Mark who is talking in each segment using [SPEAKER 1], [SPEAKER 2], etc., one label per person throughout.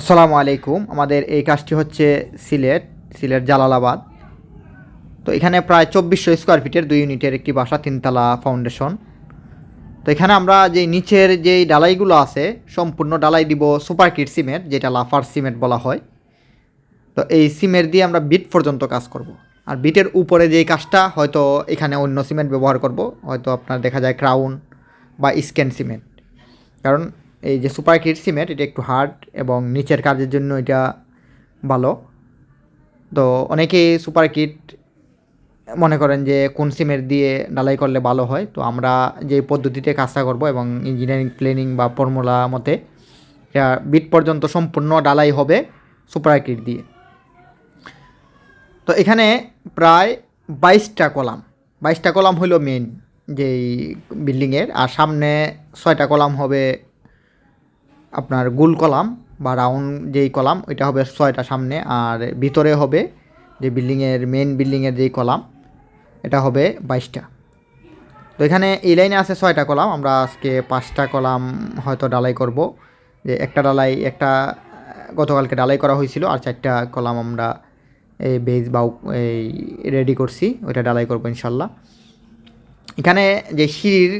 [SPEAKER 1] আসসালামু আলাইকুম। আমাদের এই কাজটি হচ্ছে সিলেট সিলেট জালালাবাদ। তো এখানে প্রায় চব্বিশশো স্কোয়ার ফিটের দুই ইউনিটের একটি বাসা, তিনতলা ফাউন্ডেশন তো এখানে আমরা যে নিচের যেই ডালাইগুলো আছে, সম্পূর্ণ ডালাই দিব সুপার কিট সিমেন্ট যেটা লাফার সিমেন্ট বলা হয়। তো এই সিমেন্ট দিয়ে আমরা বিট পর্যন্ত কাজ করব। আর বিটের উপরে যেই কাজটা, হয়তো এখানে অন্য সিমেন্ট ব্যবহার করব। হয়তো আপনার দেখা যায় ক্রাউন বা স্ক্যান সিমেন্ট কারণ এই যে সুপার কিট সিমেন্ট, এটা একটু হার্ড এবং নিচের কাজের জন্য এটা ভালো। তো অনেকেই সুপার কিট মনে করেন যে কোন সিমেন্ট দিয়ে ডালাই করলে ভালো হয়। তো আমরা যে পদ্ধতিতে কাজটা করব এবং ইঞ্জিনিয়ারিং প্ল্যানিং বা ফর্মুলা মতে এটা বিট পর্যন্ত সম্পূর্ণ ডালাই হবে সুপার কিট দিয়ে। তো এখানে প্রায় বাইশটা কলাম। বাইশটা কলাম হলো মেন যেই বিল্ডিংয়ের আর সামনে ছয়টা কলাম হবে আপনার গুল কলাম বা রাউন্ড যেই কলাম, ওইটা হবে ছয়টা সামনে, আর ভিতরে হবে যে বিল্ডিংয়ের মেন বিল্ডিংয়ের যেই কলাম, এটা হবে বাইশটা। তো এখানে এই লাইনে আছে ছয়টা কলাম, আমরা আজকে পাঁচটা কলাম হয়তো ডালাই করব। যে একটা ডালাই, একটা, গতকালকে ডালাই করা হয়েছিল, আর চারটা কলাম আমরা এই বেজ বা এই রেডি করছি, ওইটা ডালাই করব ইনশাল্লাহ। এখানে যে সিঁড়ির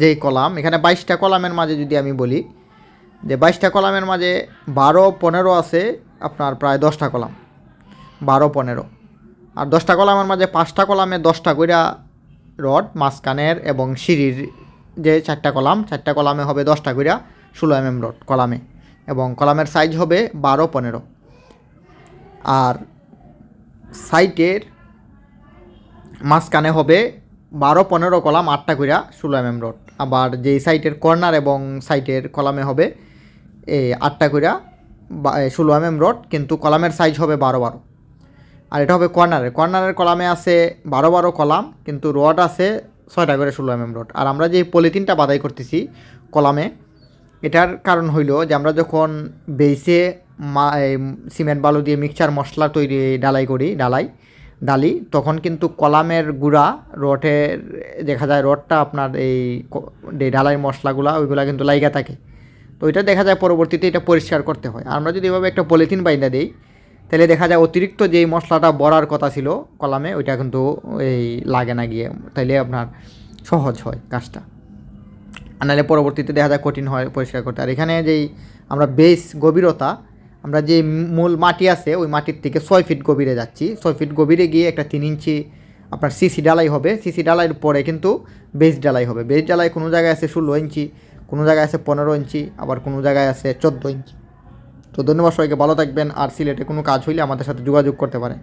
[SPEAKER 1] যে কলাম, এখানে বাইশটা কলামের মাঝে যদি আমি বলি যে বাইশটা কলামের মাঝে বারো, পনেরো আছে, আপনার প্রায় দশটা কলাম। বারো, পনেরো। আর দশটা কলামের মাঝে পাঁচটা কলামে দশটা কইরা রড, মাঝখানের এবং সিঁড়ির যে চারটা কলাম, চারটা কলামে হবে দশটা কইরা ষোলো এম এম রড কলামে এবং কলামের সাইজ হবে বারো, পনেরো। আর সাইটের মাঝখানে হবে বারো, পনেরো কলাম আটটা কইরা ষোলো এম এম রড। আবার যেই সাইটের কর্নার এবং সাইটের কলামে হবে আটটা কইরা ষোলো এম এম রড কিন্তু কলামের সাইজ হবে বারো বারো। আর এটা হবে কর্নারের কর্নারের কলামে আছে বারো বারো কলাম কিন্তু রড আছে ছয়টা করে ষোলো এম এম রড আর আমরা যে পলিথিনটা বাদাই করতেছি কলামে এটার কারণ হইল যে আমরা যখন বেসে মা সিমেন্ট বালু দিয়ে মিক্সচার মশলা তৈরি ডালাই করি ডালাই ডালি, তখন কিন্তু কলামের গুঁড়া রডের দেখা যায় রডটা আপনার এই ডালাই মশলাগুলা, ওইগুলা কিন্তু লাইগা থাকে। তো এটা দেখা যায় পরবর্তীতে এটা পরিষ্কার করতে হয়। আমরা যদি এভাবে একটা পলিথিন বাইন্দা দিই, তাহলে দেখা যায় অতিরিক্ত যেই মশলাটা বড়ার কথা ছিল কলামে, ওইটা কিন্তু এই লাগে না গিয়ে, তাইলে আপনার সহজ হয় কাজটা। আর নাহলে পরবর্তীতে দেখা যায় কঠিন হয় পরিষ্কার করতে। আর এখানে যেই আমরা বেস গভীরতা আমরা যে মূল মাটি আছে, ওই মাটির থেকে ছয় ফিট গভীরে যাচ্ছি। ছয় ফিট গভীরে গিয়ে একটা তিন ইঞ্চি আপনার সিসি ডালাই হবে। সিসি ডালাইয়ের পরে কিন্তু বেস ডালাই হবে। বেস ডালাই কোনো জায়গায় আছে ষোলো ইঞ্চি, কোনো জায়গায় আছে পনেরো ইঞ্চি, আবার কোনো জায়গায় আছে চোদ্দ ইঞ্চি। তো ধন্যবাদ সবাইকে, ভালো থাকবেন। আর সিলেটে কোনো কাজ হইলে আমাদের সাথে যোগাযোগ করতে পারেন।